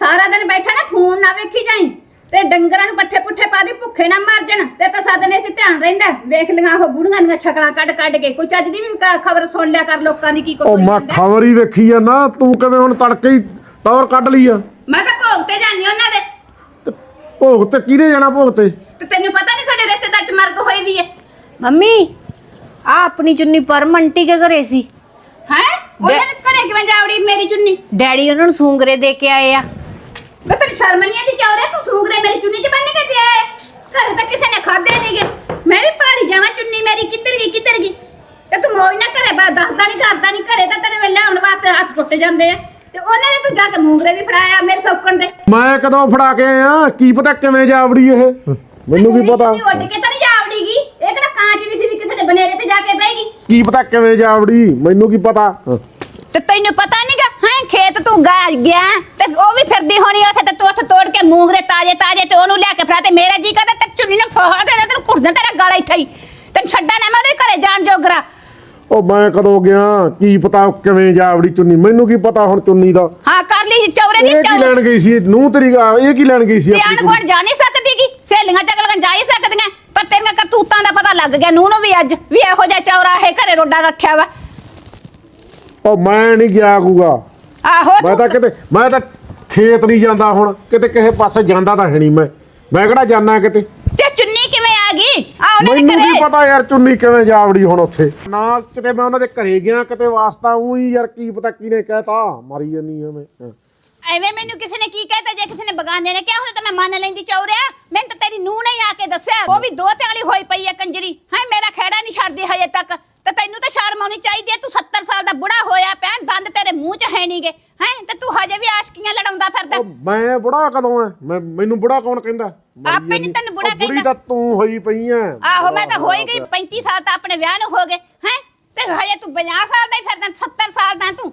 ਸਾਰਾ ਦਿਨ ਬੈਠਾ ਨਾ ਫੋਨ ਨਾ ਵੇਖੀ ਜਾਈ। ਤੇ ਡੰਗਰਾਂ ਨੂੰ ਪੱਠੇ ਪੁੱਠੇ ਪਾ ਦੇ ਭੁੱਖੇ ਨਾ ਮਰ ਜਾਣ। ਤੇ ਤਾਂ ਸਾਦਨੇ ਸੀ ਧਿਆਨ ਰਹਿੰਦਾ ਵੇਖ ਲੀਆਂ ਉਹ ਬੁੜੀਆਂ ਦੀਆਂ ਸ਼ਕਲਾਂ ਕੱਢ ਕੱਢ ਕੇ। ਕੋਈ ਚੱਜ ਦੀ ਵੀ ਖਬਰ ਸੁਣ ਲਿਆ ਕਰ ਲੋਕਾਂ ਦੀ ਕੀ ਉਹ ਕੋਈ ਮੈਂ ਖਬਰ ਹੀ ਵੇਖੀ ਆ ਨਾ ਤੂੰ ਕਿਵੇਂ ਹੁਣ ਤੜਕੇ ਹੀ ਟੌਰ ਕੱਢ ਲਈ ਆ? ਮੈਂ ਤਾਂ ਭੋਗ ਤੇ ਜਾਂਦੀ ਉਹਨਾਂ ਦੇ। ਭੋਗ ਤੇ ਕਿਹਦੇ ਜਾਣਾ ਭੋਗ ਤੇ? ਤੇ ਤੈਨੂੰ ਪਤਾ ਨਹੀਂ ਸਾਡੇ ਰਿਸ਼ਤੇਦਾਰ ਚ ਮਰਗ ਹੋਈ ਵੀ ਹੈ। ਮੰਮੀ ਆ ਆਪਣੀ ਚੁੰਨੀ ਪਰਮੰਟੀ ਕੇ ਘਰੇ ਸੀ। ਹੈ? ਉਹਨਾਂ ਦੇ ਘਰੇ ਕਿਵੇਂ ਜਾਵੜੀ ਮੇਰੀ ਚੁੰਨੀ? ਡੈਡੀ ਉਹਨਾਂ ਨੂੰ ਸੂੰਗਰੇ ਦੇ ਕੇ ਆਏ ਆ। ਮੈਂ ਤੈਨੂੰ ਸ਼ਰਮ ਨਹੀਂ ਆਦੀ ਚੌਰੇ? ਤੂੰ ਸੂਗਰੇ ਮੇਰੀ ਚੁੰਨੀ ਚ ਬੰਨ ਕੇ ਦਿਆ ਹੈ ਘਰੇ ਤਾਂ ਕਿਸੇ ਨੇ ਖਾਦੇ ਨਹੀਂਗੇ ਮੈਂ ਵੀ ਭਾਲੀ ਜਾਵਾਂ ਚੁੰਨੀ ਮੇਰੀ ਕਿੱਧਰ ਗਈ ਕਿੱਧਰ ਗਈ? ਤੇ ਤੂੰ ਮੌਜ ਨਾ ਘਰੇ ਬਾ ਦੱਸਦਾ ਨਹੀਂ ਕਰਦਾ ਨਹੀਂ ਘਰੇ ਤਾਂ ਤੇਰੇ ਵੇਲੇ ਆਉਣ ਵਾਸਤੇ ਹੱਥ ਟੁੱਟ ਜਾਂਦੇ ਆ। ਤੇ ਉਹਨਾਂ ਨੇ ਤੂੰ ਜਾ ਕੇ ਮੂੰਗਰੇ ਵੀ ਫੜਾਇਆ ਮੇਰੇ ਸੌਕਣ ਦੇ। ਮੈਂ ਕਦੋਂ ਫੜਾ ਕੇ ਆਇਆ? ਕੀ ਪਤਾ ਕਿਵੇਂ ਜਾਵੜੀ ਇਹ? ਮੈਨੂੰ ਕੀ ਪਤਾ? ਚੁੰਨੀ ਉੱਡ ਕੇ ਤਾਂ ਨਹੀਂ ਜਾਵੜੀਗੀ ਇਹ ਕਿਹੜਾ ਕਾਂਚ ਵੀ ਸੀ ਵੀ ਕਿਸੇ ਦੇ ਬਨੇਰੇ ਤੇ ਜਾ ਕੇ ਬਹਿਗੀ ਕੀ ਪਤਾ ਕਿਵੇਂ ਜਾਵੜੀ? ਮੈਨੂੰ ਕੀ ਪਤਾ? ਤੇ ਤੈਨੂੰ ਪਤਾ ਖੇਤ ਤੂੰ ਗਾ ਗਿਆ ਤੇ ਉਹ ਵੀ ਫਿਰਦੀ ਹੋਣੀ ਉੱਥੇ ਤੇ ਤੂੰ ਉੱਥੇ ਤੋੜ ਕੇ ਮੂੰਗਰੇ ਤਾਜੇ ਤਾਜੇ ਤੇ ਉਹਨੂੰ ਲਿਆ ਕੇ ਫੜਾ ਤੇ ਮੇਰਾ ਜੀ ਕਰਦਾ ਤੇ ਚੁੰਨੀ ਨਾਲ ਫੋੜ ਦੇਣਾ ਤੈਨੂੰ ਕੁੜਦਾ ਤੇਰਾ ਗਾਲਾ ਇੱਥੇ ਹੀ। ਤੈਨੂੰ ਛੱਡਾ ਨਾ ਮੈਂ ਉਹਦੇ ਘਰੇ ਜਾਣ ਜੋਗਰਾ। ਉਹ ਮੈਂ ਕਦੋਂ ਗਿਆ ਕੀ ਪਤਾ ਕਿਵੇਂ ਜਾਵੜੀ ਚੁੰਨੀ ਮੈਨੂੰ ਕੀ ਪਤਾ ਹੁਣ ਚੁੰਨੀ ਦਾ? ਹਾਂ ਕਰ ਲਈ ਚੌਰੇ ਦੀ ਇਹ ਕੀ ਚੌਰੇ ਲੈਣ ਗਈ ਸੀ ਨੂੰ ਤੇਰੀ ਗਾ- ਇਹ ਕੀ ਲੈਣ ਗਈ ਸੀ ਆਪਣੀ ਧਿਆਨ ਕੁੜੀ? ਕੋਣ ਜਾ ਨਹੀਂ ਸਕਦੀਗੀ ਸਹੇਲੀਆਂ ਚੱਕਲਗਾਂ ਜਾ ਹੀ ਸਕਦੀਆਂ ਪਰ ਤੇਰੀਆਂ ਕਰਤੂਤਾਂ ਦਾ ਪਤਾ ਲੱਗ ਗਿਆ ਨੂੰ ਨੂੰ ਵੀ ਅੱਜ ਵੀ ਇਹੋ ਜਿਹਾ ਚੌਰਾ ਇਹ ਘਰੇ ਰੋਡਾ ਰੱਖਿਆ ਵਾ। ਉਹ ਮੈਂ ਨਹੀਂ ਗਿਆ ਕੂਗਾ। ਆਹੋ। ਮੈਂ ਤਾਂ ਕਿਤੇ ਮੈਂ ਤਾਂ ਖੇਤ ਨਹੀਂ ਜਾਂਦਾ ਹੁਣ। ਕਿਤੇ ਕਿਸੇ ਪਾਸੇ ਜਾਂਦਾ ਤਾਂ ਹੈ ਨਹੀਂ ਮੈਂ। ਮੈਂ ਕਿਹੜਾ ਜਾਣਾ ਕਿਤੇ? ਤੇ ਚੁੰਨੀ ਕਿਵੇਂ ਆ ਗਈ? ਆ ਉਹਨਾਂ ਦੇ ਮੈਨੂੰ ਘਰੇ। ਕੀ ਪਤਾ ਯਾਰ ਚੁੰਨੀ ਕਿਵੇਂ ਜਾਵੜੀ ਹੁਣ ਉੱਥੇ। ਨਾ ਕਿਤੇ ਮੈਂ ਉਹਨਾਂ ਦੇ ਘਰੇ ਗਿਆ ਕਿਤੇ ਵਾਸਤਾ ਉਹੀ ਯਾਰ ਕੀ ਪਤਾ ਕਿਹਨੇ ਕਹਿਤਾ। ਮਾਰੀ ਜਾਨੀ ਐਵੇਂ ਹਾਂ। ਐਵੇਂ ਮੈਨੂੰ ਕਿਸੇ ਨੇ ਕੀ ਕਹਿਤਾ ਜੇ ਕਿਸੇ ਨੇ ਬਗਾਨੇ ਨੇ ਕਿਹਾ ਹੁੰਦਾ ਤਾਂ ਮੈਂ ਮੰਨ ਲੈਂਦੀ ਚੌਰਿਆ? ਮੈਨੂੰ ਤਾਂ ਤੇਰੀ ਨੂੰਹ ਨੇ ਹੀ ਆ ਕੇ ਦੱਸਿਆ। ਉਹ ਵੀ ਦੋ ਤੇ ਵਾਲੀ ਹੋਈ ਪਈ ਹੈ ਕੰਜਰੀ। ਹੈ ਮੇਰਾ ਖੇੜਾ ਨਹੀਂ ਛੱਡਦੀ ਹਜੇ ਤੱਕ। ਤੇ ਤੈਨੂੰ ਤਾਂ ਸ਼ਰਮ ਆਉਣੀ ਚਾਹੀਦੀ ਹੈ ਤੂੰ 70 ਸਾਲ ਦਾ ਬੁੜਾ ਹੋਇਆ 'ਚ ਹੈ ਨਹੀਂਗੇ ਹੈ? ਤੇ ਤੂੰ ਹਜੇ ਵੀ ਆਸ਼ਕੀਆਂ ਲੜਾਉਂਦਾ ਫਿਰਦਾ। ਉਹ ਮੈਂ ਬੁੜਾ ਕਦੋਂ ਐ? ਮੈਂ ਮੈਨੂੰ ਬੁੜਾ ਕੌਣ ਕਹਿੰਦਾ? ਮਾਰੀ ਆਪੇ ਨੀ। ਤੈਨੂੰ ਬੁੜਾ ਉਹ ਬੁੜੀ ਕਹਿੰਦਾ। ਤਾਂ ਤੂੰ ਹੋਈ ਪਈ ਐ। ਆਹੋ ਮੈਂ ਤਾਂ ਹੋਈ ਗਈ 35 ਸਾਲ ਤਾਂ ਆਪਣੇ ਵਿਆਹ ਨੂੰ ਹੋ ਗਏ ਹੈ? ਤੇ ਹਜੇ ਤੂੰ 50 ਸਾਲ ਦਾ ਹੀ ਫਿਰਦਾ 70 ਸਾਲ ਦਾ ਤੂੰ।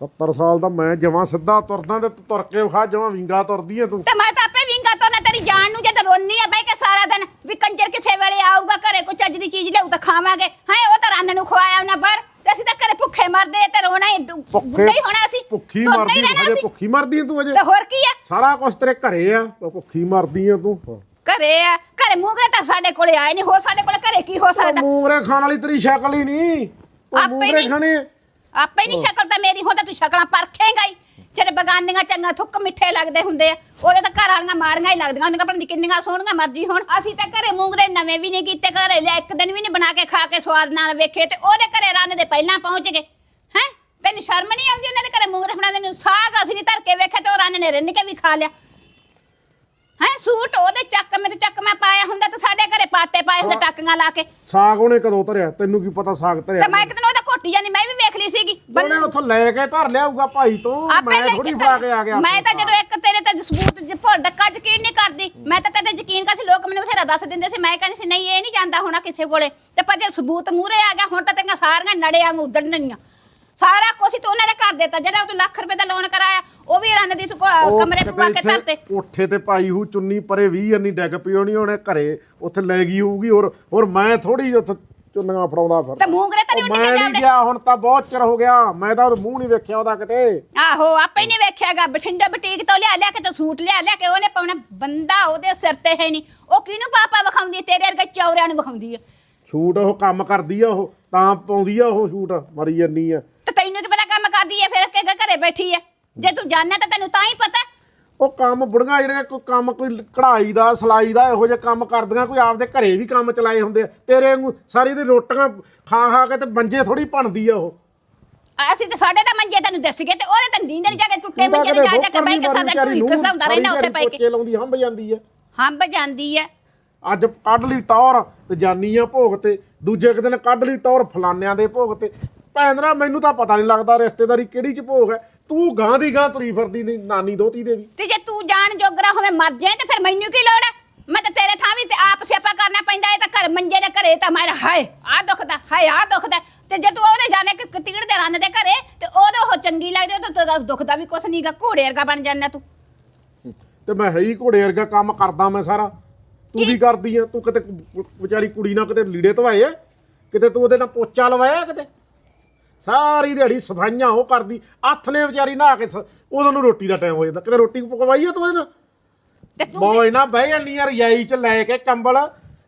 70 ਸਾਲ ਦਾ ਮੈਂ ਜਮਾਂ ਸਿੱਧਾ ਤੁਰਦਾ ਤੇ ਤੂੰ ਤੁਰ ਕੇ ਵਿਖਾ ਜਮਾਂ ਵਿੰਗਾ ਤੁਰਦੀ ਐ ਤੂੰ। ਤੇ ਮੈਂ ਤਾਂ ਆਪੇ ਵਿੰਗਾ ਤੋਂ ਨਾ ਤੇਰੀ ਜਾਨ ਨੂੰ ਜਦ ਰੋਨੀ ਆ ਬਈ ਕੇ ਸਾਰਾ ਦਿਨ ਵੀ ਕੰਜਰ ਕਿਸੇ ਵੇਲੇ ਆਊਗਾ ਘਰੇ ਕੋਈ ਚੱਜ ਦੀ ਚੀਜ਼ ਲਿਆਊ ਤਾਂ ਖਾਵਾਂਗੇ ਹੈ? ਉਹ ਤਾਂ ਰੰਨ ਨੂੰ ਖਵਾਇਆ ਉਹਨਾਂ ਪਰ। ਤੇ ਅਸੀਂ ਤਾਂ ਘਰੇ ਭੁੱਖੇ ਮਰਦੇ ਤੇ ਰੋਣਾ ਹੀ ਡੁ- ਬੁੱਢੇ ਹੀ ਹੋਣਾ ਅਸੀਂ। ਭੁੱਖੀ ਤੁਰਨਾ ਮਰਦੀ ਰਹਿਣਾ ਹਜੇ ਅਸੀਂ। ਭੁੱਖੀ ਮਰਦੀ ਤੂੰ ਅਜੇ ਤੇ ਹੋਰ ਕੀ ਆ? ਸਾਰਾ ਕੁਝ ਤੇਰੇ ਘਰੇ ਆ। ਉਹ ਭੁੱਖੀ ਮਰਦੀ ਆ ਤੂੰ। ਘਰੇ ਆ। ਘਰੇ ਮੂੰਗਰੇ ਤਾਂ ਸਾਡੇ ਕੋਲੇ ਆਏ ਨਹੀਂ। ਹੋਰ ਸਾਡੇ ਕੋਲੇ ਘਰੇ ਕੀ ਹੋ ਸਕਦਾ? ਮੂੰਗਰੇ ਖਾਣ ਵਾਲੀ ਤੇਰੀ ਸ਼ਕਲ ਹੀ ਨਹੀਂ। ਉਹ ਆਪੇ ਮੂੰਗਰੇ ਨਹੀਂ। ਖਾਣੇ। ਆਪੇ ਨਹੀਂ ਸ਼ਕਲ ਤਾਂ ਮੇਰੀ। ਹੁੰਦਾ ਤੂੰ ਸ਼ਕਲਾਂ ਪਰਖੇਂਗਾ ਹੀ। ਜਿਹੜੇ ਬਗਾਨੀਆਂ ਚੰਗਾ ਥੁੱਕ ਮਿੱਠੇ ਲੱਗਦੇ ਹੁੰਦੇ ਆ ਉਹਦੇ ਤਾਂ ਘਰ ਵਾਲੀਆਂ ਮਾੜੀਆਂ ਹੀ ਲੱਗਦੀਆਂ ਉਹਦੀਆਂ ਪਤਾ ਨਹੀਂ ਕਿੰਨੀਆਂ ਸੋਹਣੀਆਂ ਮਰਜ਼ੀ ਹੁਣ। ਅਸੀਂ ਤਾਂ ਘਰੇ ਮੂੰਗਰੇ ਨਵੇਂ ਵੀ ਨਹੀਂ ਕੀਤੇ ਘਰੇ ਲੈ ਇੱਕ ਦਿਨ ਵੀ ਨਹੀਂ ਬਣਾ ਕੇ ਖਾ ਕੇ ਸਵਾਦ ਨਾਲ ਵੇਖੇ ਤੇ ਉਹਦੇ ਘਰੇ ਰੰਨ ਦੇ ਪਹਿਲਾਂ ਪਹੁੰਚ ਗਏ। ਹੈ? ਤੈਨੂੰ ਸ਼ਰਮ ਨਹੀਂ ਆਉਂਦੀ ਉਹਨਾਂ ਦੇ ਘਰੇ ਮੂੰਗਰੇ ਬਣਾਉਂਦੇ ਨੂੰ ਸਾਗ ਅਸੀਂ ਨਹੀਂ ਧਰ ਕੇ ਵੇਖੇ ਤੇ ਉਹ ਰੰਨ ਨੇ ਰਿੰਨ ਕੇ ਵੀ ਖਾ ਲਿਆ। ਹੈ? ਸੂਟ ਉਹਦੇ ਚੱਕ ਮੇਰੇ ਚੱਕ ਮੈਂ ਪਾਇਆ ਹੁੰਦਾ ਤੇ ਸਾਡੇ ਘਰੇ ਪਾਟੇ ਪਾਏ ਹੁੰਦੇ ਟਾਕੀਆਂ ਲਾ ਕੇ। ਸਾਗ ਉਹਨੇ ਕਦੋਂ ਧਰਿਆ? ਤੈਨੂੰ ਕੀ ਪਤਾ ਸਾਗ ਧਰਿਆ ਤੇ ਮੈਂ ਇੱਕ ਦਿਨ ਉਹਦਾ ਘੋਟੀ ਜਾਂਦੀ ਮੈਂ ਵੀ ਵੇਖ ਲਈ ਸੀਗੀ। ਬੰਨ- ਉਹਨੇ ਉੱਥੋਂ ਲੈ ਕੇ ਧਰ ਲਿਆਊਗਾ ਭਾਈ ਤੋਂ। ਮੈਂ ਥੋੜੀ ਕੇ ਫੜਾ ਕੇ ਆ ਗਿਆ ਮੈਂ ਤਾਂ ਜਦੋਂ ਇੱਕ ਤੇਰੇ ਤੇ ਸਬੂਤ ਜਿੱਪੋ ਡੱਕਾ ਯਕੀਨ ਨਹੀਂ ਕਰਦੀ। ਮੈਂ ਤਾਂ ਤੇਰੇ ਤੇ ਯਕੀਨ ਕਰ ਸੀ ਲੋਕ ਮੈਨੂੰ ਬਥੇਰਾ ਦੱਸ ਦਿੰਦੇ ਸੀ। ਮੈਂ ਕਹਿੰਦੀ ਸੀ ਨਹੀਂ ਇਹ ਨਹੀਂ ਜਾਂਦਾ ਹੋਣਾ ਕਿਸੇ ਕੋਲੇ। ਤੇ ਪਰ ਜੇ ਸਬੂਤ ਮੂਰੇ ਆ ਗਿਆ ਹੁਣ ਤਾਂ ਤੇਰੀਆਂ ਸਾਰੀਆਂ ਨੜੇ ਵਾਂਗੂ ਉੱਡਣਗੀਆਂ ਸਾਰਾ ਹੀ ਤੂੰ ਉਹਨਾਂ ਦੇ ਕਰ ਦਿੱਤਾ ਜਿਹੜਾ ਤੂੰ ਲੱਖ ਰੁਪਏ ਦਾ ਲੋਨ ਕਰਾਇਆ ਉਹ ਵੀ ਰੰਨ ਦੀ ਤੂੰ ਕੋ- ਉਹ ਕਮਰੇ ਕਿਤੇ ਪਵਾ ਕੇ ਇੱਥੇ ਧਰਤੇ। ਕੋਠੇ ਤੇ ਪਾਈ ਹੂ ਚੁੰਨੀ ਪਰੇ 20 ਅੰਨੀ ਡੈਗ ਪਈ ਹੋਣੀ ਉਹਨੇ ਘਰੇ ਉੱਥੇ ਲੈ ਗਈ ਹੋਊਗੀ। ਹੋਰ ਹੋਰ ਮੈਂ ਥੋੜੀ ਉੱਥੇ ਚੁੰਨੀਆਂ ਫੜਾਉਂਦਾ ਫਿਰ ਤੇ ਮੂੰਗਰੇ ਤਾਂ ਨਹੀਂ ਮੈਂ ਨਹੀਂ ਗਿਆ ਹੁਣ ਤਾਂ ਬਹੁਤ ਚਿਰ ਹੋ ਗਿਆ। ਮੈਂ ਤਾਂ ਉਹਦਾ ਮੂੰਹ ਨਹੀਂ ਵੇਖਿਆ ਉਹਦਾ ਕਿਤੇ। ਆਹੋ ਆਪੇ ਨਹੀਂ ਵੇਖਿਆਗਾ ਬਠਿੰਡਾ ਬਟੀਕ ਤੋਂ ਲਿਆ ਲਿਆ ਕੇ ਤੇ ਸੂਟ ਲਿਆ ਲਿਆ ਕੇ ਉਹਨੇ ਪਾਉਣਾ। ਬੰਦਾ ਉਹਦੇ ਸਿਰ ਤੇ ਹੈ ਨਹੀਂ। ਉਹ ਕਿਹਨੂੰ ਪਾਪਾ ਵਿਖਾਉਂਦੀ? ਹੈ? ਤੇਰੇ ਵਰਗੇ ਚੌਰਿਆਂ ਨੂੰ ਵਿਖਾਉਂਦੀ ਹੈ ਸ਼ੂਟ ਉਹ ਕੰਮ ਕਰਦੀ ਆ ਉਹ। ਤਾਂ ਪਾਉਂਦੀ ਆ ਉਹ ਸ਼ੂਟ। ਮਰੀ ਜੰਨੀ ਆ। ਤੇ ਤੈਨੂੰ ਕੀ ਪਤਾ ਕੰਮ ਕਰਦੀ ਹੈ ਫਿਰ ਕਿ ਘਰੇ ਬੈਠੀ ਹੈ ਜੇ ਤੂੰ ਜਾਣਨਾ ਤਾਂ ਤੈਨੂੰ ਤਾਂ ਹੀ ਪਤਾ। ਉਹ ਕੰਮ ਬੁੜੀਆਂ ਜਿਹੜੀਆਂ ਕੋਈ ਕੰਮ ਕੋਈ ਕਢਾਈ ਦਾ ਸਲਾਈ ਦਾ ਇਹੋ ਜਿਹੇ ਕੰਮ ਕਰਦੀਆਂ ਕੋਈ ਆਪਦੇ ਘਰੇ ਵੀ ਕੰਮ ਚਲਾਏ ਹੁੰਦੇ ਆ। ਤੇਰੇ ਵਾਂਗੂ ਸਾਰੀ ਦੀ ਰੋਟੀਆਂ ਖਾ ਖਾ ਕੇ ਤੇ ਮੰਜੇ ਥੋੜੀ ਬਣਦੀ ਆ ਉਹ। ਅਸੀਂ ਤਾਂ ਸਾਡੇ ਤਾਂ ਮੰਜੇ ਤੈਨੂੰ ਦੱਸ ਗਏ ਤੇ ਉਹਦੇ ਤਾਂ ਨੀਂਦ ਨਹੀਂ ਜਾ ਕੇ ਟੁੱਟੇ ਮੰਜੇ ਕਦੇ ਜਾ ਜਾ ਕੇ ਬੋਕਰ ਬੈ ਨਹੀਂ ਕੇ ਸਾਡਾ ਢੂਈ ਨੂੰ, ਖਸਾਉਂਦਾ ਰਹਿਣਾ ਉੱਥੇ ਪੈ ਕੇ ਪੋਚੇ ਲਾਉਂਦੀ ਹੰਬ ਜਾਂਦੀ ਆ। ਹੰਬ ਜਾਂਦੀ ਹੈ ਅੱਜ ਕੱਢ ਲਈ ਟੌਰ ਤੇ ਜਾਨੀ ਆ ਭੋਗ ਤੇ ਦੂਜੇ ਕੁ ਦਿਨ ਕੱਢ ਲਈ ਟੌਰ ਫਲਾਨਿਆਂ ਦੇ ਭੋਗ ਤੇ। ਭੈਣਰਾ ਮੈਨੂੰ ਤਾਂ ਪਤਾ ਨਹੀਂ ਲੱਗਦਾ ਰਿਸ਼ਤੇਦਾਰੀ ਕਿਹੜੀ ਚ ਭੋਗ ਹੈ। ਤੂੰ ਗਾਂ ਦੀ ਗਾਂ ਤੁਰੀ ਫਿਰਦੀ ਨੀ ਨਾਨੀ ਦੋਤੀ ਦੇ ਵੀ। ਤੇ ਜੇ ਤੂੰ ਜਾਣ ਜੋਗਰਾ ਹੋਵੇਂ ਮਰ ਜਾਏ ਤੇ ਫਿਰ ਮੈਨੂੰ ਕੀ ਲੋੜ ਹੈ ਮੈਂ ਤਾਂ ਤੇਰੇ ਥਾਂ ਵੀ ਤੇ ਆਪ ਸਿਆਪਾ ਕਰਨਾ ਪੈਂਦਾ ਇਹ ਤਾਂ ਘਰ ਮੰਜੇ ਦੇ ਘਰੇ ਤਾਂ ਮਾਰਾ ਹਾਏ ਆ ਦੁਖਦਾ ਹਾਏ ਆ ਦੁਖਦਾ ਤੇ ਜੇ ਤੂੰ ਉਹਦੇ ਜਾਣੇ ਕਿ ਕਤੀੜ ਦੇ ਰੰਨ ਦੇ ਘਰੇ ਤੇ ਉਹਦੇ ਉਹ ਚੰਗੀ ਲੱਗਦੀ ਉਹ ਤਾਂ ਤੇਰਾ ਦੁਖਦਾ ਵੀ ਕੁਛ ਨਹੀਂਗਾ ਘੋੜੇ ਵਰਗਾ ਬਣ ਜਾਂਦਾ ਤੂੰ। ਤੇ ਮੈਂ ਹੈ ਹੀ ਘੋੜੇ ਵਰਗਾ ਕੰਮ ਕਰਦਾ ਮੈਂ ਸਾਰਾ। ਤੂੰ ਵੀ ਕਰਦੀ ਆ ਤੂੰ ਕਿਤੇ ਵਿਚਾਰੀ ਕੁੜੀ ਨਾਲ ਕਿਤੇ ਲੀੜੇ ਧਵਾਏ ਆ? ਕਿਤੇ ਤੂੰ ਉਹਦੇ ਨਾਲ ਪੋਚਾ ਲਵਾਇਆ ਕਿਤੇ? ਸਾਰੀ ਦਿਹਾੜੀ ਸਫਾਈਆਂ ਉਹ ਕਰਦੀ ਹੱਥ ਨੇ ਵਿਚਾਰੀ ਨਹਾ ਕੇ ਸ- ਉਦੋਂ ਨੂੰ ਰੋਟੀ ਦਾ ਟਾਈਮ ਹੋ ਜਾਂਦਾ ਕਿਤੇ ਰੋਟੀ ਪਕਵਾਈ ਆ ਤੂੰ ਇਹਦੇ ਨਾਲ ਤੇ ਤੂੰ ਬੋਏ ਨਾ ਬਹਿ ਜਾਂਦੀ ਆ ਰਜਾਈ ਚ ਲੈ ਕੇ ਕੰਬਲ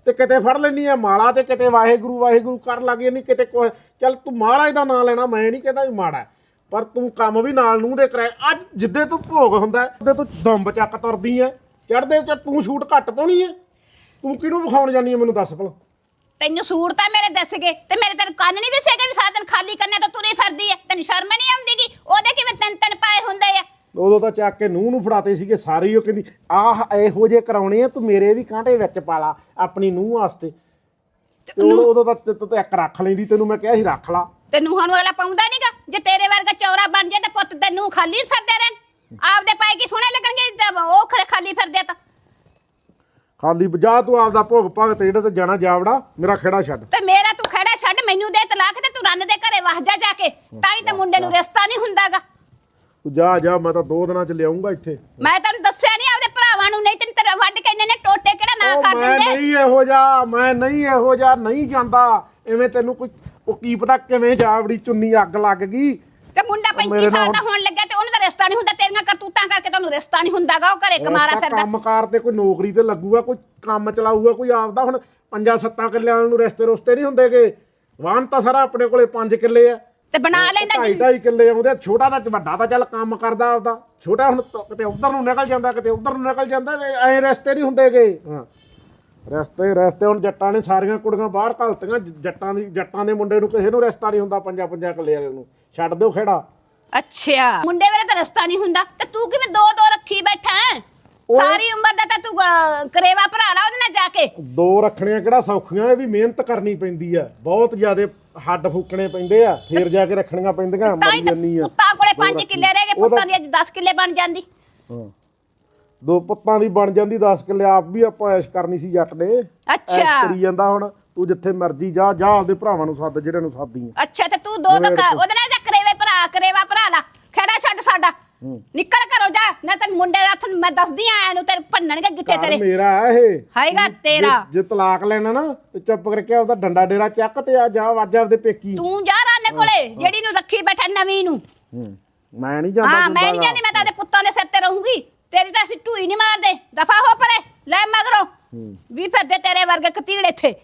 ਤੇ ਕਿਤੇ ਫੜ ਲੈਣੀ ਆ ਮਾਲਾ ਤੇ ਕਿਤੇ ਵਾਹਿਗੁਰੂ ਵਾਹਿਗੁਰੂ ਕਰ ਲੱਗੇ ਨਹੀਂ ਕਿਤੇ ਕੋਈ ਚੱਲ ਤੂੰ ਮਹਾਰਾਜ ਦਾ ਨਾਮ ਲੈਣਾ ਮੈਂ ਨਹੀਂ ਕਹਿੰਦਾ ਵੀ ਮਾੜਾ ਹੈ। ਪਰ ਤੂੰ ਕੰਮ ਵੀ ਨਾਲ ਨੂੰ ਦੇ ਕਰਾਏ ਅੱਜ ਜਿੱਦੇ ਤੂੰ ਭੋਗ ਹੁੰਦਾ ਉਹਦੇ ਤੂੰ ਦੰਬ ਚੱਕ ਤੁਰਦੀ ਐ ਚੜਦੇ ਚ ਤੂੰ ਸ਼ੂਟ ਘੱਟ ਪਾਉਣੀ ਐ ਤੂੰ ਕਿਹਨੂੰ ਵਿਖਾਉਣ ਜਾਨੀ ਐ ਮੈਨੂੰ ਦੱਸ ਭਲਾ ਤੈਨੂੰ ਸੂਟ ਤਾਂ ਮੇਰੇ ਦੱਸ ਗਏ ਤੇ ਮੇਰੇ ਤੈਨੂੰ ਕੰਨ ਨਹੀਂ ਦੱਸੇਗਾ ਵੀ ਸਾਰਾ ਦਿਨ ਖਾਲੀ ਕਰਨੇ ਤੋਂ ਤੁਰੀ ਫਿਰਦੀ ਐ। ਤੈਨੂੰ ਸ਼ਰਮ ਨਹੀਂ ਆਉਂਦੀਗੀ ਉਹਦੇ ਕਿਵੇਂ ਤਿੰਨ ਤਿੰਨ ਪਾਏ ਹੁੰਦੇ ਆ ਉਦੋਂ ਤਾਂ ਚੱਕ ਕੇ ਨੂੰਹ ਨੂੰ ਫੜਾਤੇ ਸੀਗੇ ਸਾਰੇ ਹੀ ਉਹ ਕਹਿੰਦੀ ਆਹ ਇਹੋ ਜੇ ਕਰਾਉਣੇ ਆ ਤੂੰ ਮੇਰੇ ਵੀ ਕਾਂਟੇ ਵਿੱਚ ਪਾ ਲਾ ਆਪਣੀ ਨੂੰਹ ਵਾਸਤੇ। ਤੇ ਉਦੋਂ ਉਦੋਂ ਤਾਂ ਤੇ- ਤੇ ਇੱਕ ਰੱਖ ਲੈਂਦੀ ਤੈਨੂੰ ਮੈਂ ਕਿਹਾ ਸੀ ਰੱਖ ਲਾ। ਤੈਨੂੰ ਹੁਣ ਅਗਲਾ ਪਾਉਂਦਾ ਨਹੀਂਗਾ ਜੇ ਤੇਰੇ ਵਰਗਾ ਚੌਰਾ ਬਣ ਜਾਏ ਤੇ ਪੁੱਤ ਤੈਨੂੰ ਖਾਲੀ ਫਿਰਦੇ ਰਹਿਣ। ਆਪਦੇ ਪਾਏ ਕੀ ਸੋਹਣੇ ਲੱਗਣਗੇ? ਤੇ ਉਹ ਖਰੇ ਖਾਲੀ ਫਿਰਦੇ ਤਾਂ। ਖਾਲੀ ਬਜਾ ਤੂੰ ਆਪਦਾ ਭੋਗ ਭਗਤ ਜਿਹੜੇ ਤੇ ਜਾਣਾ ਜਾਵੜਾ ਮੇਰਾ ਖੇੜਾ ਛੱਡ। ਤੇ ਮੇਰਾ ਤੂੰ ਖੜਾ ਛੱਡ ਮੈਨੂੰ ਦੇ ਤਲਾਕ ਤੇ ਤੂੰ ਰੰਨ ਦੇ ਘਰੇ ਵਸ ਜਾ ਜਾ ਕੇ। ਤਾਂ ਹੀ ਤੇ ਮੁੰਡੇ ਨੂੰ ਰਿਸ਼ਤਾ ਨਹੀਂ ਹੁੰਦਾਗਾ। ਤੂੰ ਜਾ ਜਾ ਮੈਂ ਤਾਂ ਦੋ ਦਿਨਾਂ ਚ ਲਿਆਉਂਗਾ ਇੱਥੇ। ਮੈਂ ਤੈਨੂੰ ਦੱਸਿਆ ਨਹੀਂ ਆਪਦੇ ਭਰਾਵਾਂ ਨੂੰ ਨਹੀਂ ਤੈਨੂੰ ਤੇਰੇ ਵੱਢ ਕੇ ਇਹਨਾਂ ਨੇ ਟੋਟੇ ਕਿਹੜਾ ਨਾ ਉਹ ਕਰ ਮੈਂ ਦਿੰਦੇ? ਨਹੀਂ ਇਹੋ ਜਾ ਮੈਂ ਨਹੀਂ ਇਹੋ ਜਾ ਨਹੀਂ ਜਾਂਦਾ। ਐਵੇਂ ਤੈਨੂੰ ਕੋਈ ਉਹ ਕੀ ਪਤਾ ਕਿਵੇਂ ਜਾਵੜੀ ਚੁੰਨੀ ਅੱਗ ਲੱਗ ਗਈ। ਤੇ ਮੁੰਡਾ ਮੇਰੇ 35 ਸਾਲ ਦਾ ਹੋਣ ਲੱਗਾ ਰਿਸ਼ਤਾ ਨਹੀਂ ਹੁੰਦਾ ਤੇਰੀਆਂ ਕਰਤੂਤਾਂ ਕਰਕੇ ਤੁਹਾਨੂੰ ਰਿਸ਼ਤਾ ਨਹੀਂ ਹੁੰਦਾਗਾ ਉਹ ਘਰੇ ਕਮਾਰਾ ਫਿਰਦਾ। ਕੰਮਕਾਰ ਤੇ ਕੋਈ ਨੌਕਰੀ ਤੇ ਲੱਗੂਗਾ ਕੋਈ ਕੰਮ ਚਲਾਊਗਾ ਕੋਈ ਆਪਦਾ ਹੁਣ ਪੰਜਾਂ ਸੱਤਾਂ ਕਿੱਲਿਆਂ ਨੂੰ ਰਿਸ਼ਤੇ ਰੁਸ਼ਤੇ ਨਹੀਂ ਹੁੰਦੇਗੇ ਵਾਹਨ ਤਾਂ ਸਾਰਾ ਆਪਣੇ ਕੋਲੇ 5 ਕਿੱਲੇ ਆ। ਤੇ ਬਣਾ ਲੈਂਦਾ ਢਾਈ ਢਾਈ ਕਿੱਲੇ ਆਉਂਦੇ ਆ, ਛੋਟਾ ਤਾਂ ਵੱਡਾ ਤਾਂ ਚੱਲ ਕੰਮ ਕਰਦਾ ਆਪਦਾ। ਛੋਟਾ ਹੁਣ ਤ- ਕਿਤੇ ਉਧਰ ਨੂੰ ਨਿਕਲ ਜਾਂਦਾ ਕਿਤੇ ਉਧਰ ਨੂੰ ਨਿਕਲ ਜਾਂਦਾ ਐ ਰਸਤੇ ਨਹੀਂ ਹੁੰਦੇਗੇ ਹਾਂ। ਰਸਤੇ ਰਸਤੇ ਹੁਣ ਜੱਟਾਂ ਨੇ ਸਾਰੀਆਂ ਕੁੜੀਆਂ ਬਾਹਰ ਘਲਤੀਆਂ ਜ- ਜੱਟਾਂ ਦੀ ਜੱਟਾਂ ਦੇ ਮੁੰਡੇ ਨੂੰ ਕਿਸੇ ਨੂੰ ਰਸਤਾ ਨਹੀਂ ਹੁੰਦਾ ਪੰਜਾ ਪੰਜਾ ਕਿੱਲੇ ਵਾਲੇ ਨੂੰ। ਛੱਡ ਦਿਓ ਖੇੜਾ। ਅੱਛਾ ਮੁੰਡੇ ਵੇਲੇ ਤਾਂ ਰਿਸ਼ਤਾ ਨਹੀਂ ਹੁੰਦਾ ਤੇ ਤੂੰ ਕਿਵੇਂ ਦੋ ਦੋ ਰੱਖੀ ਬੈਠਾ ਹੈਂ? ਸਾਰੀ ਉਮਰ ਦਾ ਤਾਂ ਤੂੰ ਅਹ, ਕਰੇਵਾ ਭਰਾ ਲਾ ਉਹਦੇ ਨਾਲ ਜਾ ਕੇ। ਦੋ ਰੱਖਣੀਆਂ ਕਿਹੜਾ ਸੌਖੀਆਂ ਇਹ ਵੀ ਮਿਹਨਤ ਕਰਨੀ ਪੈਂਦੀ ਆ। ਬਹੁਤ ਜ਼ਿਆਦੇ ਹੱਡ ਫੂਕਣੇ ਪੈਂਦੇ ਆ ਫੇਰ ਜਾ ਕੇ ਰੱਖਣੀਆਂ ਪੈਂਦੀਆਂ ਤਾਂ ਹੀ ਮਰੀ ਤਾਂ ਜੰਨੀ ਆ। ਪੁੱਤਾਂ ਕੋਲੇ ਦੋ 5 ਰੱਖੀ। ਕਿੱਲੇ ਰਹਿ ਗਏ ਪੁੱਤਾਂ ਦੀ ਅੱਜ 10 ਕਿੱਲੇ ਬਣ ਜਾਂਦੀ। ਹਾਂ। ਦੋ ਪੁੱਤਾਂ ਦੀ ਬਣ ਜਾਂਦੀ 10 ਕਿੱਲੇ ਆਪ ਵੀ ਆਪਾਂ ਐਸ਼ ਕਰਨੀ ਸੀ ਜੱਟ ਨੇ ਐਸ਼ ਅੱਛਾ ਕਰੀ ਜਾਂਦਾ ਹੁਣ ਤੂੰ ਜਿੱਥੇ ਮਰਜ਼ੀ ਜਾ ਜਾ ਆਪਦੇ ਭਰਾਵਾਂ ਨੂੰ ਸੱਦ ਜਿਹੜੇ ਨੂੰ ਸਾਦੀ ਆ। ਅੱਛਾ ਤੇ ਤੂੰ ਦੋ ਦੋ ਉਹਦੇ ਨਾਲ ਜਾ ਭਰਾ ਕਰੇਵਾ ਭਰਾ ਲਾ ਖੇੜਾ ਛੱਡ ਸਾਡਾ। ਨਿਕਲ ਘਰੋਂ ਜਾ ਨਾ ਤੈਨੂੰ ਮੁੰਡੇ ਦਾ ਹੱਥ ਮੈਂ ਦੱਸਦੀ ਆ ਇਹਨੂੰ ਤੇਰੇ ਭੰਨਣਗੇ ਗਿੱਟੇ ਘਰ ਤੇਰੇ। ਮੇਰਾ ਆ ਇਹ ਹਾਏਗਾ ਤੇਰਾ। ਜੇ- ਜੇ ਤਲਾਕ ਲੈਣਾ ਨਾ ਤੇ ਚੁੱਪ ਕਰਕੇ ਆਪਦਾ ਡੰਡਾ ਡੇਰਾ ਚੱਕ ਤੇ ਆ ਜਾ ਵੱਜ ਆਪਦੇ ਪੇਕੀ। ਤੂੰ ਜਾ ਰਾਨੇ ਕੋਲੇ ਜਿਹੜੀ ਨੂੰ ਰੱਖੀ ਬੈਠਾ ਨਵੀਂ ਨੂੰ। ਹੂੰ। ਮੈਂ ਨਹੀਂ ਜਾਂਦਾ ਹਾਂ ਮੈਂ ਨਹੀਂ ਜਾਂਦੀ ਮੈਂ ਤਾਂ ਉਹਦੇ ਪੁੱਤਾਂ ਦੇ ਸਿਰ ਤੇ ਰਹੂੰਗੀ। ਤੇਰੀ ਤਾਂ ਅਸੀਂ ਢੂਈ ਨਹੀਂ ਮਾਰਦੇ। ਦਫਾ ਹੋ ਪਰੇ ਲੈ ਮਗਰੋਂ। ਵੀ ਫਿਰਦੇ ਤੇਰੇ ਵਰਗੇ ਕਤੀੜ ਇੱਥੇ।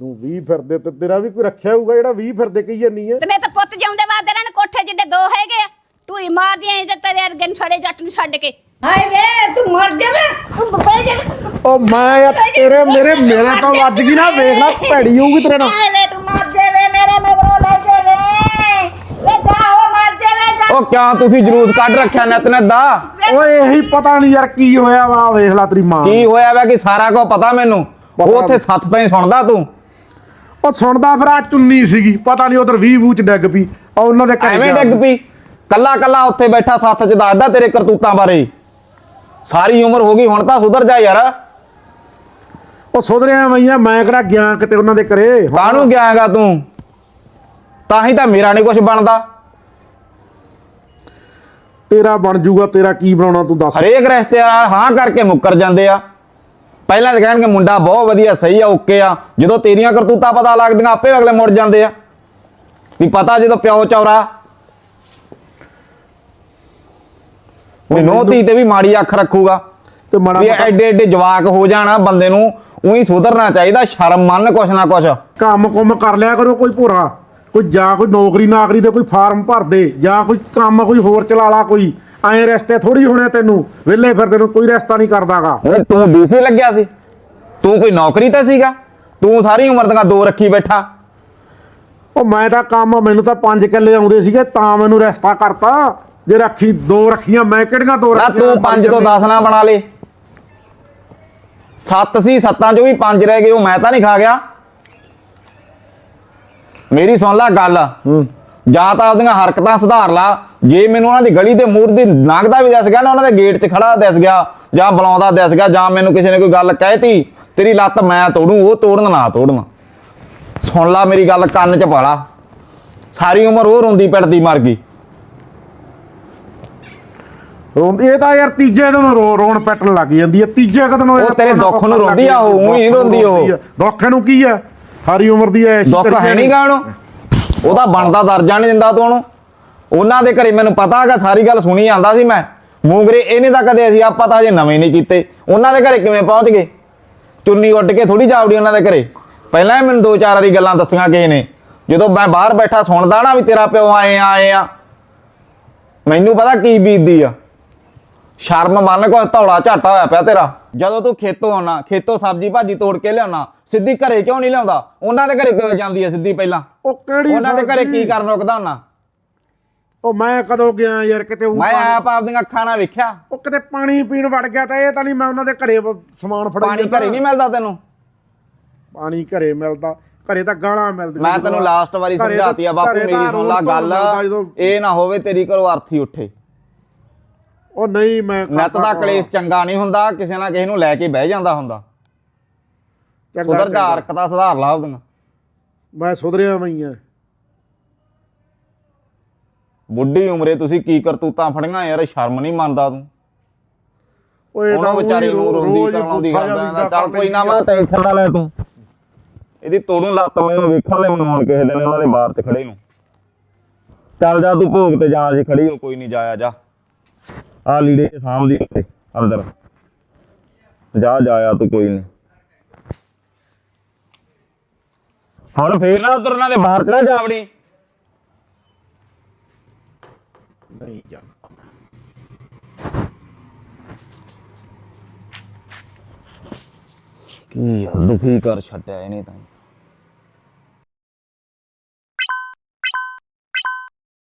ਤੂੰ 20 ਫਿਰਦੇ ਤੇ ਤੇਰਾ ਵੀ ਕੋਈ ਰੱਖਿਆ ਹੋਊਗਾ ਜਿਹੜਾ 20 ਫਿਰਦੇ ਕਹੀ ਜਾਨੀ ਆ? ਤੇ ਮੈਂ ਤਾਂ ਪੁੱਤ ਜਿਉਂਦੇ ਵਾਦੇ ਰਹਿਣ ਕੋਠੇ ਜਿੱਡੇ ਦੋ ਹੈਗੇ ਆ। ਢੂਈ ਮਾਰਦੀਆਂ ਤੇ ਤੇਰੇ ਵਰਗੇ ਨੂੰ ਛੜੇ ਜੱਟ ਨੂੰ ਛੱਡ ਕੇ। ਹਾਏ ਵੇ ਤੂੰ ਮਰ ਜਾਵੇਂ। ਤੂੰ ਬਹਿ ਜਾ ਉਹ ਮੈਂ ਯਾਰ ਤੇਰੇ ਮੇਰੇ ਮੇਰੇ ਤੋਂ ਵੱਜ ਗਈ ਨਾ ਵੇਖ ਲੈ ਭੈੜੀ ਹੋਊਗੀ ਤੇਰੇ ਨਾਲ। ਹਾਏ ਵੇ ਤੂੰ ਮਰ ਜਾਵੇਂ ਮੇਰੇ ਮਗਰੋਂ ਲੈ ਜਾਵੇਂ। ਵੇ ਜਾਓ ਮਰ ਜਾਵੇਂ ਜਾ। ਉਹ ਕਿਆ ਤੁਸੀਂ ਜਲੂਸ ਕੱਢ ਰੱਖਿਆ ਨਿਤ ਨਿਤ ਦਾ? ਓਏ ਇਹੀ ਪਤਾ ਨਹੀਂ ਯਾਰ ਕੀ ਹੋਇਆ ਵਾ ਵੇਖ ਲੈ ਤੇਰੀ ਮਾਂ ਕੀ ਹੋਇਆ ਵਾ ਕਿ ਸਾਰਾ ਕੁਝ ਪਤਾ ਮੈਨੂੰ? ਉਹ ਉੱਥੇ ਸੱਤ ਤਾਈਂ ਸੁਣਦਾ ਤੂੰ? ਉਹ ਸੁਣਦਾ ਫਿਰ ਆ ਚੁੰਨੀ ਸੀਗੀ ਪਤਾ ਨਹੀਂ ਉਧਰ 20 ਵੂਚ ਡਿੱਗ ਪਈ ਆ ਉਹਨਾਂ ਦੇ ਘਰੇ ਐਵੇਂ ਜਾ- ਡਿੱਗ ਪਈ। ਕੱਲਾ ਕੱਲਾ ਉੱਥੇ ਬੈਠਾ ਸੱਥ 'ਚ ਦੱਸਦਾ ਤੇਰੇ ਕਰਤੂਤਾਂ ਬਾਰੇ। ਸਾਰੀ ਉਮਰ ਹੋ ਗਈ ਹੁਣ ਤਾਂ ਸੁਧਰ ਜਾ ਯਾਰ। ਉਹ ਸੁਧਰਿਆ ਮਈਆ ਮੈਂ ਕਿਹੜਾ ਗਿਆ ਕਿਤੇ ਉਹਨਾਂ ਦੇ ਘਰੇ? ਕਾਹਨੂੰ ਗਿਆਗਾ ਤੂੰ? ਤਾਂ ਹੀ ਤਾਂ ਮੇਰਾ ਨਹੀਂ ਕੁਝ ਬਣਦਾ। ਤੇਰਾ ਬਣ ਜੂਗਾ ਤੇਰਾ ਕੀ ਬਣਾਉਣਾ ਤੂੰ ਦੱਸ। ਹਰੇਕ ਰਿਸ਼ਤੇਦਾਰ ਹਾਂ ਕਰਕੇ ਮੁੱਕਰ ਜਾਂਦੇ ਆ। ਪਹਿਲਾਂ ਤਾਂ ਕਹਿਣਗੇ ਮੁੰਡਾ ਬਹੁਤ ਵਧੀਆ ਸਹੀ ਆ ਓਕੇ ਆ। ਜਦੋਂ ਤੇਰੀਆਂ ਕਰਤੂਤਾਂ ਪਤਾ ਲੱਗਦੀਆਂ ਆਪੇ ਅਗਲੇ ਮੁੜ ਜਾਂਦੇ ਆ। ਵੀ ਪਤਾ ਜਦੋਂ ਪਿਓ ਚੌਰਾ। ਨੋਹ ਧੀ ਤੇ ਵੀ ਮਾੜੀ ਅੱਖ ਰੱਖੂਗਾ। ਤੇ ਮਾੜਾ ਵੀ ਐਡੇ ਐਡੇ ਜਵਾਕ ਹੋ ਜਾਣਾ ਬੰਦੇ ਨੂੰ ਉਹੀ ਸੁਧਰਨਾ ਚਾਹੀਦਾ ਸ਼ਰਮ ਮੰਨ ਕੁਛ ਨਾ ਕੁਛ। ਕੰਮ ਕੁੰਮ ਕਰ ਲਿਆ ਕਰੋ ਕੋਈ ਭੋਰਾ। ਕੋਈ ਜਾਂ ਕੋਈ ਨੌਕਰੀ ਨਾਕਰੀ ਦੇ ਕੋਈ ਫਾਰਮ ਭਰ ਦੇ ਜਾਂ ਕੋਈ ਕੰਮ ਕੋਈ ਹੋਰ ਚਲਾ ਲਾ ਕੋਈ। ਐਂ ਰਸਤੇ ਥੋੜੀ ਹੋਣੇ ਤੈਨੂੰ ਵਿਹਲੇ ਫਿਰਦੇ ਨੂੰ ਕੋਈ ਰਸਤਾ ਨਹੀਂ ਕਰਦਾਗਾ। ਓਏ ਤੂੰ ਡੀਸੀ ਲੱਗਿਆ ਸੀ। ਤੂੰ ਕੋਈ ਨੌਕਰੀ ਤੇ ਸੀਗਾ? ਤੂੰ ਸਾਰੀ ਉਮਰ ਦੀਆਂ ਦੋ ਰੱਖੀ ਬੈਠਾ। ਉਹ ਮੈਂ ਤਾਂ ਕੰਮ ਮੈਨੂੰ ਤਾਂ 5 ਕਿੱਲੇ ਆਉਂਦੇ ਸੀਗੇ ਤਾਂ ਮੈਨੂੰ ਰਸਤਾ ਕਰਤਾ। ਜੇ ਰੱਖੀ ਦੋ ਰੱਖੀਆਂ ਮੈਂ ਕਿਹੜੀਆਂ ਦੋ ਨਾ ਰੱਖੀਆਂ? ਤੂੰ 5 ਤੋਂ 10 ਨਾ ਬਣਾ ਲੇ। ਸੱਤ ਸੀ ਸੱਤਾਂ ਚੋਂ ਵੀ ਪੰਜ ਰਹਿ ਗਏ ਉਹ ਮੈਂ ਤਾਂ ਨਹੀਂ ਖਾ ਗਿਆ। ਮੇਰੀ ਸੁਣ ਲੈ ਗੱਲ। ਹੂੰ। ਜਾਂ ਤਾਂ ਉਹਦੀਆਂ ਹਰਕਤਾਂ ਸੁਧਾਰ ਲਾ। ਜੇ ਮੈਨੂੰ ਉਹਨਾਂ ਦੀ ਗਲੀ ਦੇ ਮੂਰ ਦੀ ਲੰਘਦਾ ਵੀ ਦਿਸ ਗਿਆ ਨਾ ਉਹਨਾਂ ਦੇ ਗੇਟ 'ਚ ਖੜਾ ਦਿਸ ਗਿਆ ਜਾਂ ਬੁਲਾਉਂਦਾ ਦਿਸ ਗਿਆ ਜਾਂ ਮੈਨੂੰ ਕਿਸੇ ਨੇ ਕੋਈ ਗੱਲ ਕਹਿਤੀ ਤੇਰੀ ਲੱਤ ਮੈਂ ਤੋੜੂ ਉਹ ਤੋੜਨ ਨਾ ਤੋੜਨ। ਸੁਣ ਲਾ ਮੇਰੀ ਗੱਲ ਕੰਨ 'ਚ ਪਾਲਾ ਸਾਰੀ ਉਮਰ ਉਹ ਰੋਂਦੀ ਪਿੱਟਦੀ ਮਰ ਗਈ। ਰੋਂਦੀ ਇਹ ਤਾਂ ਯਾਰ ਤੀਜੇ ਦਿਨ ਰੋ ਰੋਣ ਪੈਟਣ ਲੱਗ ਜਾਂਦੀ ਹੈ ਤੀਜੇ ਕਦਨ ਉਹ ਤੇਰੇ ਦੁੱਖ ਨੂੰ ਰੋਂਦੀ ਆ, ਉਹ ਹੀ ਰੋਂਦੀ ਉਹ। ਦੁੱਖ ਨੂੰ ਕੀ ਆ ਸਾਰੀ ਉਮਰ ਦੀ ਐਸ਼ ਦੁੱਖ ਹੈ ਨਹੀਂ ਗਾ ਉਹਨੂੰ ਉਹਦਾ ਬਣਦਾ ਦਰਜਾ ਨਹੀਂ ਦਿੰਦਾ ਤੂੰ ਉਹਨੂੰ। ਉਹਨਾਂ ਦੇ ਘਰੇ ਮੈਨੂੰ ਪਤਾ ਹੈਗਾ ਸਾਰੀ ਗੱਲ ਸੁਣੀ ਜਾਂਦਾ ਸੀ ਮੈਂ। ਮੂੰਗਰੇ ਇਹਨੇ ਤਾਂ ਕਦੇ ਅਸੀਂ ਆਪਾਂ ਤਾਂ ਹਜੇ ਨਵੇਂ ਨਹੀਂ ਕੀਤੇ। ਉਹਨਾਂ ਦੇ ਘਰੇ ਕਿਵੇਂ ਪਹੁੰਚ ਗਏ? ਚੁੰਨੀ ਉੱਡ ਕੇ ਥੋੜੀ ਜਾਵੜੀ ਉਹਨਾਂ ਦੇ ਘਰੇ। ਪਹਿਲਾਂ ਹੀ ਮੈਨੂੰ ਦੋ ਚਾਰ ਵਾਰੀ ਗੱਲਾਂ ਦੱਸੀਆਂ ਕਿਸੇ ਨੇ। ਜਦੋਂ ਮੈਂ ਬਾਹਰ ਬੈਠਾ ਸੁਣਦਾ ਨਾ ਵੀ ਤੇਰਾ ਪਿਓ ਆਏ ਆ ਆਏ ਆ। ਮੈਨੂੰ ਪਤਾ ਕੀ ਬੀਤਦੀ ਆ। ਸ਼ਰਮ ਮੰਨ ਕੋ ਧੌਲਾ ਝਾਟਾ ਹੋਇਆ ਪਿਆ ਤੇਰਾ। ਜਦੋਂ ਤੂੰ ਖੇਤੋਂ ਆਉਣਾ ਖੇਤੋਂ ਸਬਜ਼ੀ ਭਾਜੀ ਤੋੜ ਕੇ ਲਿਆਉਣਾ ਸਿੱਧੀ ਘਰੇ ਕਿਉਂ ਨਹੀਂ ਲਿਆਉਂਦਾ? ਉਹਨਾਂ ਦੇ ਘਰੇ ਕਿਉਂ ਜਾਂਦੀ ਆ ਸਿੱਧੀ ਪਹਿਲਾਂ? ਉਹ ਕਿਹੜੀ ਉਹਨਾਂ ਦੇ ਘਰੇ? ਕੀ ਕਰਨ ਰੁਕਦਾ ਹੁੰਨਾ ਉਹ ਮੈਂ ਕਦੋਂ ਗਿਆ ਯਾਰ ਕਿਤੇ ਉਹ ਮੈਂ ਆਪ ਆਪਦੀਆਂ ਅੱਖਾਂ ਨਾਲ ਵੇਖਿਆ। ਉਹ ਕਿਤੇ ਪਾਣੀ ਪੀਣ ਵੜ ਗਿਆ ਤਾਂ ਇਹ ਤਾਂ ਨਹੀਂ ਮੈਂ ਉਹਨਾਂ ਦੇ ਘਰੇ ਵ- ਸਮਾਨ ਫੜਾਈ ਪਾਣੀ। ਘਰੇ ਨਹੀਂ ਮਿਲਦਾ ਤੈਨੂੰ? ਪਾਣੀ ਘਰੇ ਮਿਲਦਾ। ਘਰੇ ਤਾਂ ਗਾਲਾਂ ਮਿਲਦੀਆਂ ਮੈਂ ਤੈਨੂੰ ਲਾਸਟ ਵਾਰੀ ਘਰੇ ਤਾਂ- ਸਮਝਾਤੀ ਆ ਬਾਪੂ ਘਰੇ ਮੇਰੀ ਸੁਣ ਲਾ ਰੋਜ਼ ਗੱਲ। ਮਿਲਦਾ ਜਦੋਂ- ਇਹ ਨਾ ਹੋਵੇ ਤੇਰੀ ਘਰੋਂ ਅਰਥੀ ਉੱਠੇ। ਉਹ ਨਹੀਂ ਮੈਂ ਨਿੱਤ ਦਾ ਕਲੇਸ਼ ਚੰਗਾ ਨਹੀਂ ਹੁੰਦਾ ਕਿਸੇ ਨਾ ਕਿਸੇ ਨੂੰ ਲੈ ਕੇ ਬਹਿ ਜਾਂਦਾ ਹੁੰਦਾ। ਚੰਗਾ, ਸੁਧਰ ਜਾ ਚੰਗਾ। ਹਰਕਤਾਂ ਸੁਧਾਰ ਲਾ ਉਹਦੀਆਂ ਮੈਂ ਸੁਧਰਿਆ ਮੈਂ ਆ। ਬੁੱਢੀ ਉਮਰੇ ਤੁਸੀਂ ਕੀ ਕਰਤੂਤਾਂ ਫੜੀਆਂ ਯਾਰ ਸ਼ਰਮ ਨਹੀਂ ਮੰਨਦਾ ਤੂੰ। ਓਏ ਤਾਂ ਉਹਨੂੰ ਵਿਚਾਰੀ ਨੂੰ ਰੋਂਦੀ ਕਰਾਉਂਦੀ ਕਰਦਾ ਚੱਲ ਕੋਈ ਨਾ ਮੈਂ ਟੈਨਸ਼ਨ ਨਾ ਲੈ ਤੂੰ। ਇਹਦੀ ਤੋੜੂ ਲੱਤ ਮੈਨੂੰ ਵੇਖਣ ਲੈ ਮੈਨੂੰ ਹੁਣ ਕਿਸੇ ਦਿਨ ਉਹਨਾਂ ਦੇ ਬਾਹਰ ਤੇ ਖੜੇ ਨੂੰ। ਚੱਲ ਜਾ ਤੂੰ ਭੋਗ ਤੇ ਜਾ ਜੇ ਖੜੀ ਹੋ ਕੋਈ ਨਹੀਂ ਜਾਇਆ ਜਾ। ਆ ਲੀੜੇ ਸਾਹਮਣੇ ਉੱਤੇ ਅੰਦਰ। ਜਾ ਜਾਇਆ ਤੂੰ ਕੋਈ ਨਹੀਂ। ਹੁਣ ਫੇਰ ਨਾ ਉਧਰ ਉਹਨਾਂ ਦੇ ਬਾਹਰ ਚਲਾ ਜਾਵੜੀ ਨਹੀਂ ਜਾਣਾ ਕੀ ਦੁਖੀ ਕਰ ਛੱਡਿਆ ਇਹਨੇ ਤਾਂ